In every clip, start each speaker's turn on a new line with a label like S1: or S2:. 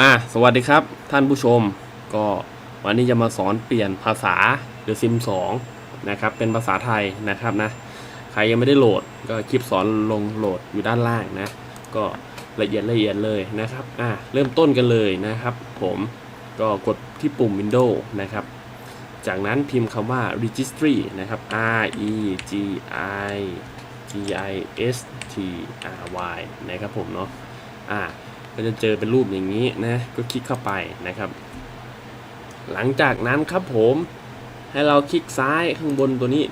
S1: อ่าสวัสดีครับท่านผู้ชมก็วันนี้จะมาสอนเปลี่ยนภาษา The Sim 2นะครับเป็นภาษาไทยนะครับนะใครยังไม่ได้โหลดก็คลิปสอนลงโหลดอยู่ด้านล่างนะ ก็ละเอียดละเอียดเลยนะครับอ่าเริ่มต้นกันเลยนะครับผมก็กดที่ปุ่ม Windows นะครับ จากนั้นพิมพ์คำว่า registry นะครับ R E G I G I S T R Y นะครับผมเนาะอ่า ก็จะเจอเป็นรูปอย่างนี้นะ ก็คลิกเข้าไปนะครับ หลังจากนั้นครับผมให้เราคลิกซ้ายข้างบนตัวนี้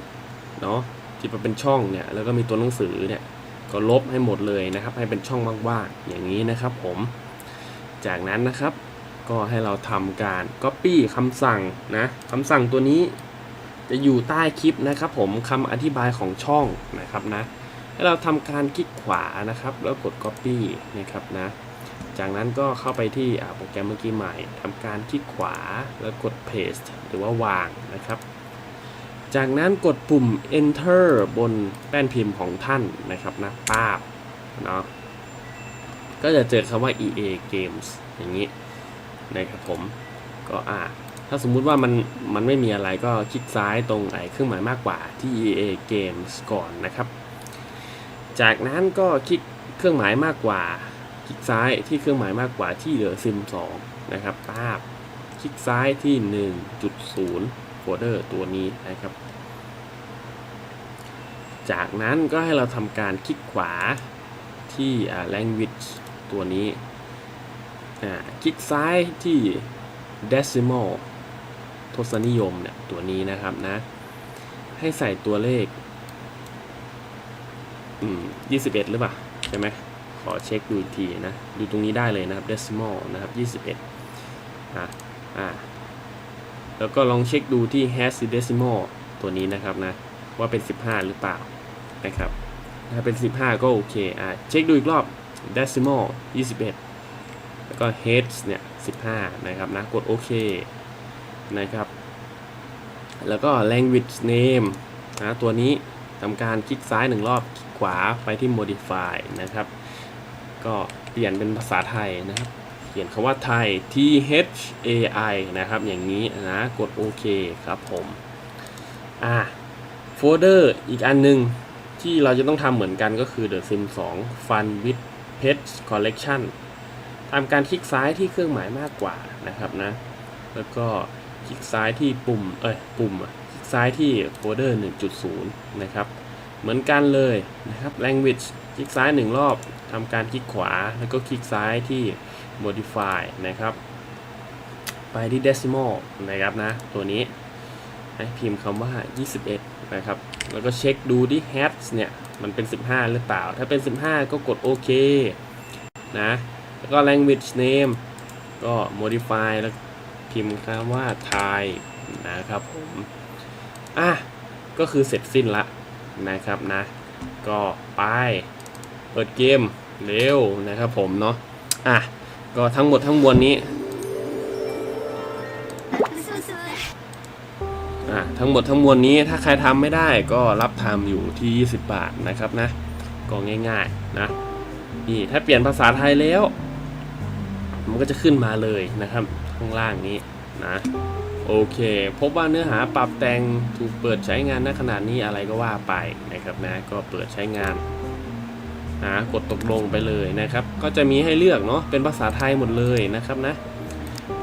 S1: เนาะที่มันเป็นช่องเนี่ยแล้วก็มีตัวหนังสือเนี่ยก็ลบให้หมดเลยนะครับ ให้เป็นช่องว่างๆอย่างนี้นะครับผม จากนั้นนะครับก็ให้เราทำการ Copy คำสั่งนะคำสั่งตัวนี้จะอยู่ใต้คลิปนะครับผมคำอธิบายของช่องนะครับนะให้เราทำการคลิกขวานะครับ แล้วกด Copy นะครับนะ จากนั้นก็เข้าไปที่โปรแกรมเมื่อกี้ใหม่ทำการคลิกขวาแล้วกด paste หรือว่าวางนะครับ จากนั้นกดปุ่ม enter บนแป้นพิมพ์ของท่านนะครับนะป้าบเนาะก็จะเจอคำว่า EA Games อย่างนี้นะครับผมก็อ่าถ้าสมมุติว่ามันมันไม่มีอะไรก็คลิกซ้ายตรงไอ้เครื่องหมายมากกว่าที่ EA Games ก่อนนะครับ จากนั้นก็คลิกเครื่องหมายมากกว่า คลิกซ้ายที่เครื่องหมายมากกว่าที่เหลือซิม2นะครับป้าบคลิกซ้ายที่ 1.0โฟลเดอร์ตัวนี้นะครับ จากนั้นก็ให้เราทำการคลิกขวาที่ language ตัวนี้คลิกซ้ายที่ decimal ทศนิยมเนี่ยตัวนี้นะครับนะ ให้ใส่ตัวเลข อืม 21 หรือเปล่า ใช่ไหม ขอเช็คดูอีกทีนะ ดูตรงนี้ได้เลยนะครับ decimal นะครับ 21อะอะแล้วก็ลองเช็คดูที่ hash decimal ตัวนี้นะครับนะ ว่าเป็น 15 หรือเปล่านะครับถ้าเป็น 15 ก็โอเคอะเช็คดูอีกรอบ decimal 21 แล้วก็ heads เนี่ย15 นะครับนะ กดโอเคนะครับ แล้วก็ language name นะตัวนี้ทำการคลิกซ้ายหนึ่งรอบ คลิกขวาไปที่ modify นะครับ ก็เปลี่ยนเป็นภาษาไทยนะครับ เขียนคำว่าไทย T H A I นะครับ อย่างนี้นะ กดโอเคครับผม อะโฟลเดอร์อีกอันหนึงที่เราจะต้องทำเหมือนกันก็คือ The Sim 2 Fun with Pets Collection ทำการคลิกซ้ายที่เครื่องหมายมากกว่านะครับนะ แล้วก็คลิกซ้ายที่ปุ่ม เอ้ย ปุ่มอะคลิกซ้ายที่โฟลเดอร์ 1.0 นะครับ เหมือนกันเลยนะครับ language คลิกซ้ายหนึ่งรอบ ทำการคลิกขวาแล้วก็คลิกซ้ายที่ modify นะครับ ไปที่ decimal นะครับนะ ตัวนี้ให้พิมพ์คำว่า 21 นะครับ แล้วก็เช็คดูที่ hertz เนี่ย มันเป็น 15 หรือเปล่า ถ้าเป็น 15 ก็กดโอเคนะ แล้วก็ language name ก็ modify แล้วพิมพ์คำว่า Thai นะครับผม อะ ก็คือเสร็จสิ้นละนะครับนะ ก็ไป เปิดเกม เร็วนะครับผมเนาะอะก็ทั้งหมดทั้งมวลนี้อะทั้งหมดทั้งมวลนี้ถ้าใครทำไม่ได้ก็รับทำอยู่ที่ 20 บาทนะครับนะก็ง่ายๆนะนี่ถ้าเปลี่ยนภาษาไทยแล้ว มันก็จะขึ้นมาเลยนะครับ ข้างล่างนี้นะโอเค พบว่าเนื้อหาปรับแต่งถูกเปิดใช้งานณขนาดนี้อะไรก็ว่าไปนะครับนะก็เปิดใช้งาน หากดตกลงไปเลยนะครับ ก็จะมีให้เลือกเนาะเป็นภาษาไทยหมดเลยนะครับนะ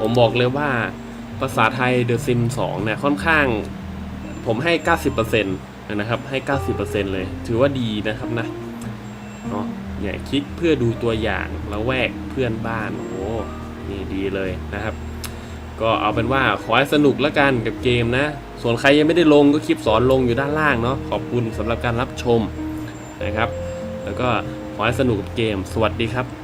S1: ผมบอกเลยว่าภาษาไทย The Sim 2เนี่ยค่อนข้างผมให้ 90%นะครับให้ 90%เลย ถือว่าดีนะครับนะเนาะอย่าคลิกเพื่อดูตัวอย่างแล้วแวกเพื่อนบ้านโอ้โหนี่ดีเลยนะครับ ก็เอาเป็นว่าขอให้สนุกแล้วกันกับเกมนะ ส่วนใครยังไม่ได้ลงก็คลิปสอนลงอยู่ด้านล่างเนาะขอบคุณสำหรับการรับชมนะครับ แล้วก็ขอให้สนุกกับเกม สวัสดีครับ